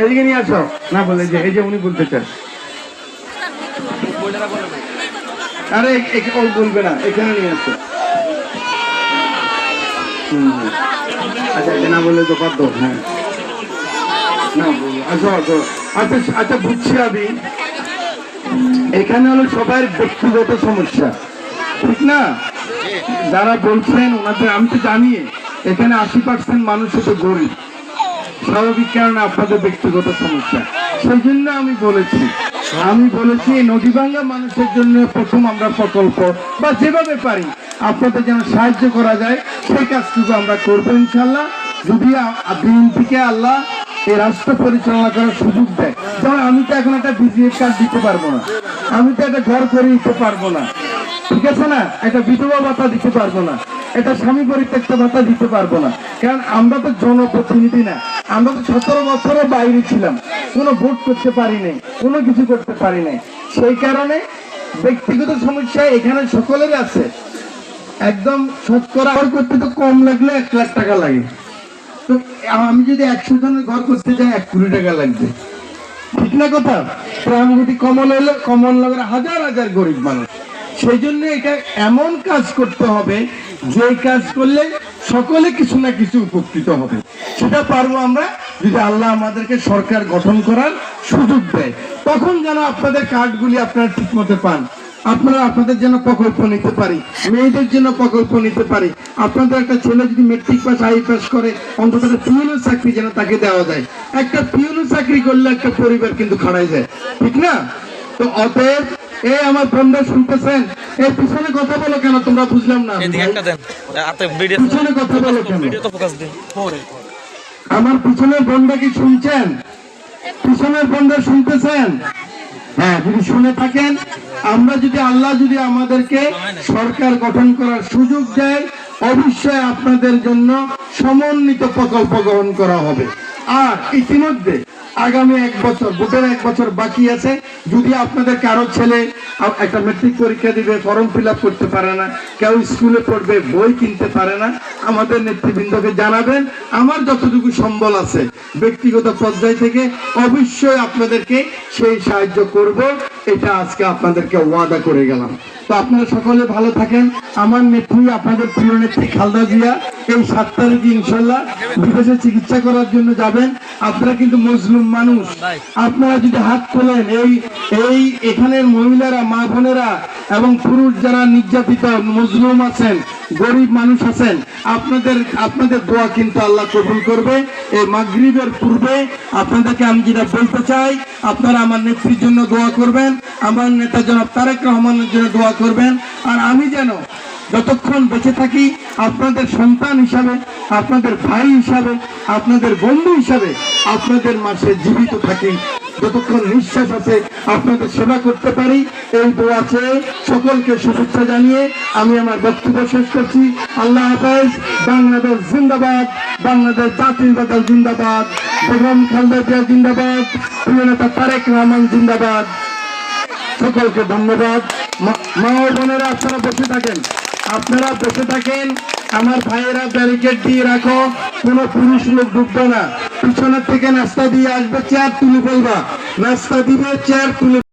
এদিকে নিয়ে আসো। না বলে যে, এই যে উনি বলতে চান। আরে ও বলবে না, এখানে নিয়ে আসো। হুম। আচ্ছা না বললে তো বাধ্য হ্যাঁ। আসো আসো। আচ্ছা আচ্ছা বুঝছি আমি। এখানে হলো সবার ব্যক্তিগত সমস্যা, ঠিক না? যারা বলছেন, ওনাদের, আমি তো জানি, এখানে আশি পার্সেন্ট মানুষ তো গরিব। স্বাভাবিক কারণে আপনাদের ব্যক্তিগত সমস্যা। সেই জন্য আমি বলেছি আমি বলেছি নদী ভাঙ্গা মানুষের জন্য প্রথম আমরা প্রকল্প, বা যেভাবে পারি, আপনাদের যেন সাহায্য করা যায়, সেই কাজটুকু আমরা করব ইনশাল্লাহ যদি বিএনপিকে আল্লাহ এই রাষ্ট্র পরিচালনা করার সুযোগ দেয়, যেমন আমি তো এখন একটা বিজিএস কার্ড দিতে পারব না, আমি তো একটা ঘর করে দিতে পারব না, ঠিক আছে না? একটা বিধবা ভাতা দিতে পারব না এটা স্বামী পরিত্যক্ত ভাতা দিতে পারব না। কারণ আমরা তো জনপ্রতিনিধি না। আমরা তো সতেরো বছরের বাইরে ছিলাম। কোনো ভোট করতে পারি নাই, কোনো কিছু করতে পারি নাই। সেই কারণে ব্যক্তিগত সমস্যা এখানে সকলের আছে। একদম শতকরা ঘর করতে তো কম লাগলে এক লাখ টাকা লাগে। তো আমি যদি একশো জনের ঘর করতে যাই, এক কোটি টাকা লাগবে। ঠিক না কথা? প্রাণগতি কমন হলে, কমন লাগবে হাজার হাজার গরিব মানুষ। সেই জন্য এটা এমন কাজ করতে হবে যে কাজ করলে সকলে কিছু না কিছু উপকৃত হবে। সেটা পারব আমরা যদি আল্লাহ আমাদেরকে সরকার গঠন করার সুযোগ দেয়। তখন যেন আপনাদের কার্ডগুলি আপনারা ঠিক মতো পান। আপনারা আপনাদের জন্য প্রকল্প নিতে পারি। মেয়েদের জন্য প্রকল্প নিতে পারি। আপনাদের একটা ছেলে যদি মেট্রিক পাস আই পাস করে, অন্তত পিওনের চাকরি যেন তাকে দেওয়া যায়। একটা পিওনের চাকরি করলে একটা পরিবার কিন্তু খাড়াই যায়। ঠিক না? তো অতএব, এই আমার বন্ধু শুনতেছেন এই পিছনে কথা বলো কেন? তোমরা বুঝলাম না। এদিকে একটা দেন। আতে ভিডিও পিছনে কথা বলো কেন? ভিডিও তো ফোকাস দিন আমার পিছনের বন্ধা কি শুনছেন? পিছনের বন্ধা শুনতেছেন? হ্যাঁ যদি শুনে থাকেন আমরা যদি আল্লাহ যদি আমাদেরকে সরকার গঠন করার সুযোগ দেয় অবশ্যই আপনাদের জন্য সমন্বিত প্রকল্প গ্রহণ করা হবে। আর ইতিমধ্যে আগামী এক বছর, ভোটের এক বছর বাকি আছে। যদি আপনাদের কারও ছেলে একটা মেট্রিক পরীক্ষা দিবে ফর্ম ফিল করতে পারে না, কেউ স্কুলে পড়বে, বই কিনতে পারে না, আমাদের নেতৃবৃন্দকে জানাবেন। আমার যতটুকু সম্বল আছে, ব্যক্তিগত পর্যায় থেকে অবশ্যই আপনাদেরকে সেই সাহায্য করব। এটা আজকে আপনাদেরকে ওয়াদা করে গেলাম। তো আপনারা সকলে ভালো থাকেন। আমার নেত্রী, আপনাদের প্রিয় নেত্রী খালদা জিয়া, এই সাত তারিখে ইনশাল্লাহ বিদেশে চিকিৎসা করার জন্য যাবেন। আপনারা কিন্তু মজলুম মানুষ। আপনারা যদি হাত তোলেন, এই এই এখানের মহিলারা, মা বোনেরা এবং পুরুষ যারা নির্যাতিত, মজলুম আছেন, গরিব মানুষ আছেন, আপনাদের আপনাদের দোয়া কিন্তু আল্লাহ কবুল করবে। এই মাগরিবের পূর্বে আপনাদেরকে আমি যেটা বলতে চাই, আপনারা আমার নেত্রীর জন্য দোয়া করবেন। আমার নেতা জনাব তারেক রহমানের জন্য দোয়া করবেন। আর আমি যেন যতক্ষণ বেঁচে থাকি, আপনাদের সন্তান হিসাবে, আপনাদের ভাই হিসাবে, আপনাদের বন্ধু হিসাবে, আপনাদের মাসে জীবিত থাকি। যতক্ষণ নিঃশ্বাস আছে, আপনাদের সেবা করতে পারি। এই দোয়া চেয়ে সকলকে শুভেচ্ছা জানিয়ে আমি আমার বক্তব্য শেষ করছি। আল্লাহ হাফেজ, বাংলাদেশ জিন্দাবাদ, বাংলাদেশ জাতীয়বাদ দল জিন্দাবাদ, বেগম খালদা জিয়া জিন্দাবাদ, প্রিয় নেতা তারেক রহমান জিন্দাবাদ। সকলকে ধন্যবাদ। মা- ও বোনেরা, আপনারা বসে থাকেন। আপনারা বসে থাকেন। আমার ভাইয়েরা ব্যারিকেড দিয়ে রাখো। কোনো পুরুষ লোক ঢুকবে না। পিছনের থেকে নাস্তা দিয়ে আসবে চেয়ার তুলে ফেলবা। নাস্তা দিবে চেয়ার তুলে